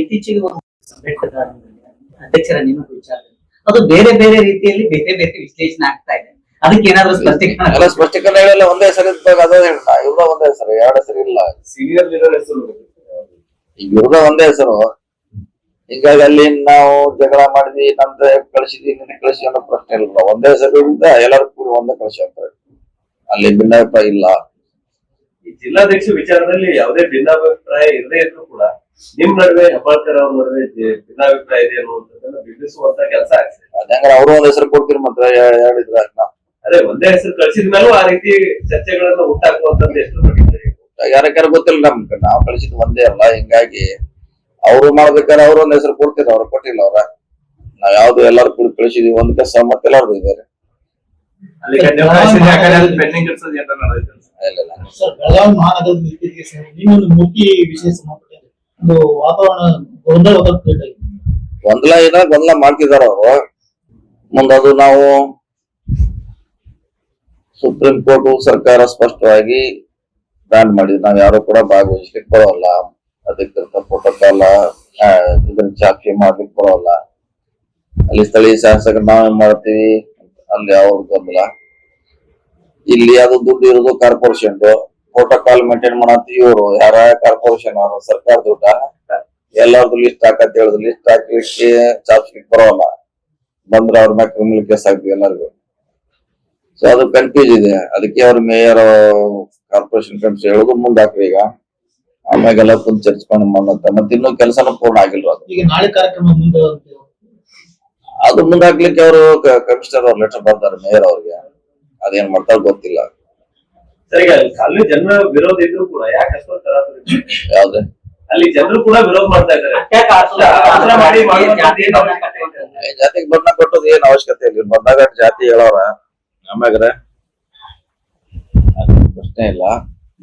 ಇತ್ತೀಚೆಗೆ ಒಂದು ಬೆಟ್ಟದ ಅಧ್ಯಕ್ಷರ ನೇಮಕ ವಿಚಾರ. ಅದು ಬೇರೆ ಬೇರೆ ರೀತಿಯಲ್ಲಿ ಬೇರೆ ಬೇರೆ ವಿಶ್ಲೇಷಣೆ ಆಗ್ತಾ ಇದೆ. ಅದಕ್ಕೆ ಏನಾದ್ರು ಸ್ಪಷ್ಟೀಕರಣ ಎಲ್ಲ ಸ್ಪಷ್ಟೀಕರಣ ಹೇಳಲ್ಲ ಒಂದೇ ಹೆಸರು ಇದ್ದಾಗ ಅದೇ ಹೇಳ್ತಾ ಇವ್ರ ಒಂದೇ ಹೆಸರು ಎರಡು ಹೆಸರು ಇಲ್ಲ. ಸೀನಿಯರ್ ಲೀಡರ್ ಹೆಸರು ಇವ್ರ ಇವ್ರದ ಒಂದೇ ಹೆಸರು. ಹಿಂಗಾಗಿ ಅಲ್ಲಿ ನಾವು ಜಗಳ ಮಾಡಿದ್ವಿ ನಂತರ ಕಳಿಸಿದ್ವಿ ನಿನ್ನೆ ಕಳಿಸಿ ಅನ್ನೋ ಪ್ರಶ್ನೆ ಇಲ್ಲ. ಒಂದೇ ಹೆಸರು ಇಂದ ಎಲ್ಲರೂ ಕೂಡ ಒಂದೇ ಕಳಿಸಿ ಅಂತಾರೆ ಅಲ್ಲಿ ಭಿನ್ನಾಭಿಪ್ರಾಯ ಇಲ್ಲ. ಈ ಜಿಲ್ಲಾಧ್ಯಕ್ಷ ವಿಚಾರದಲ್ಲಿ ಯಾವುದೇ ಭಿನ್ನಾಭಿಪ್ರಾಯ ಇರದೇ ಇದ್ರು ನಿಮ್ ನಡುವೆ ಹೆಬ್ಬಾಳ್ಕರ್ ಅವ್ರ ನಡುವೆ ಭಿನ್ನಾಭಿಪ್ರಾಯ ಇದೆ ಅನ್ನುವಂಥದ್ದನ್ನ ಬಿಂಬಿಸುವಂತ ಕೆಲಸ ಆಗ್ತದೆ ಅದಂಗ ಅವರು ಒಂದ್ ಹೆಸರು ಕೊಡ್ತೀರಿ ಮಾತ್ರ ಹೇಳಿದ್ರ ಅದೇ ಒಂದೇ ಹೆಸರು ಕಳಿಸಿದ ಮೇಲೂ ಆ ರೀತಿ ಚರ್ಚೆಗಳನ್ನ ಉಂಟಾಗುವಂತದ್ದು ಎಷ್ಟು ಪಟ್ಟಿದ್ದೀರಿ ಯಾರಕ್ಕಾರ ಗೊತ್ತಿಲ್ಲ ನಮ್ಗೆ ನಾವು ಕಳಿಸಿದ್ ಒಂದೇ ಅಲ್ಲ ಹಿಂಗಾಗಿ ಅವ್ರು ಮಾಡ್ಬೇಕಾದ್ರೆ ಅವ್ರು ಒಂದ್ ಹೆಸರು ಕೊಡ್ತೀರ ಅವ್ರು ಕೊಟ್ಟಿಲ್ಲ ಅವ್ರ. ನಾವ್ ಯಾವ್ದು ಎಲ್ಲಾರು ಕೂಡ ಕಳಿಸಿದೀವಿ ಒಂದ್ ಕೆಲಸ ಮತ್ತೆ ಎಲ್ಲಾರ್ದು ಇದಾರೆ. ಇಲ್ಲ ಇಲ್ಲ. ಮಹಾನಗರದ ಇತ್ತೀಚೆಗೆ ಸರ್ ವಾತಾವರಣ ಗೊಂದಲ ಏನ ಗೊಂದಲ ಮಾಡ್ತಿದಾರ ಅವರು. ಮುಂದದು ನಾವು ಸುಪ್ರೀಂ ಕೋರ್ಟ್ ಸರ್ಕಾರ ಸ್ಪಷ್ಟವಾಗಿ ಬ್ಯಾನ್ ಮಾಡಿದ್ವಿ ನಾವ್ ಯಾರು ಕೂಡ ಭಾಗವಹಿಸ್ಲಿಕ್ಕೆ ಬರೋಲ್ಲ. ಅಧಿಕೃತ ಪ್ರೋಟೋಕಾಲ್ ಇದನ್ನ ಚಾಕಿ ಮಾಡ್ಲಿಕ್ಕೆ ಬರೋಲ್ಲ. ಅಲ್ಲಿ ಸ್ಥಳೀಯ ಶಾಸಕರು ನಾವೇನ್ ಮಾಡ್ತೀವಿ? ಅಲ್ಲಿ ಅವ್ರ ಗೊಂದಲ. ಇಲ್ಲಿ ಅದು ದುಡ್ಡು ಇರೋದು ಕಾರ್ಪೊರೇಷನ್ ಪ್ರೋಟೋಕಾಲ್ ಮೇಂಟೈನ್ ಮಾಡಂತ ಇವರು ಯಾರ ಕಾರ್ಪೊರೇಷನ್ ಅವರು ಸರ್ಕಾರ ದುಡ್ಡ ಎಲ್ಲಾರ್ದು ಲಿಸ್ಟ್ ಹಾಕತ್ ಹೇಳುದು ಲಿಸ್ಟ್ ಹಾಕ್ಲಿಕ್ಕೆ ಶೀಟ್ ಬರೋಲ್ಲ. ಬಂದ್ರೆ ಅವ್ರ ಮ್ಯಾಗ ಕ್ರಿಮಿನಲ್ ಕೇಸ್ ಆಗ್ತದೆ ಎಲ್ಲರಿಗೂ. ಸೊ ಅದು ಕನ್ಫ್ಯೂಸ್ ಇದೆ. ಅದಕ್ಕೆ ಅವ್ರ ಮೇಯರ್ ಕಾರ್ಪೊರೇಷನ್ ಕಮಿಷನ್ ಹೇಳುದು ಮುಂದ್ ಹಾಕ್ರಿ ಈಗ. ಆಮ್ಯಾಗೆಲ್ಲ ಕುಂತ್ ಚರ್ಚ್ಕೊಂಡು ಮನತ್ತ ಮತ್ತೆ ಇನ್ನೂ ಕೆಲಸನ ಪೂರ್ಣ ಆಗಿಲ್ವ ಅದು. ಈಗ ನಾಳೆ ಕಾರ್ಯಕ್ರಮ ಮುಂದೆ ಅದು ಮುಂದೆ ಹಾಕ್ಲಿಕ್ಕೆ ಅವರು ಕಮಿಷನರ್ ಅವ್ರು ಲೆಟರ್ ಬರ್ತಾರೆ ಮೇಯರ್ ಅವ್ರಿಗೆ. ಅದೇನ್ ಮಾಡ್ತಾರ ಗೊತ್ತಿಲ್ಲ. ಸರಿ ಅಲ್ಲಿ ಜನರ ವಿರೋಧ ಇದ್ರು ಕೂಡ ಯಾಕೆ ಅಷ್ಟೊಂದು ತರಾತುರಿ? ಯಾವ್ದೇ? ಅಲ್ಲಿ ಜನರು ಕೂಡ ವಿರೋಧ ಮಾಡ್ತಾ ಇದ್ದಾರೆ? ಜಾತಿಗೆ ಬಣ್ಣ ಕೊಟ್ಟೋದು ಏನ್ ಅವಶ್ಯಕತೆ ಇಲ್ಲ. ಬಂದಾಗ ಜಾತಿ ಹೇಳೋರ ಆಮ್ಯಾಗ್ರೆ? ಅದು ಪ್ರಶ್ನೆ ಇಲ್ಲ.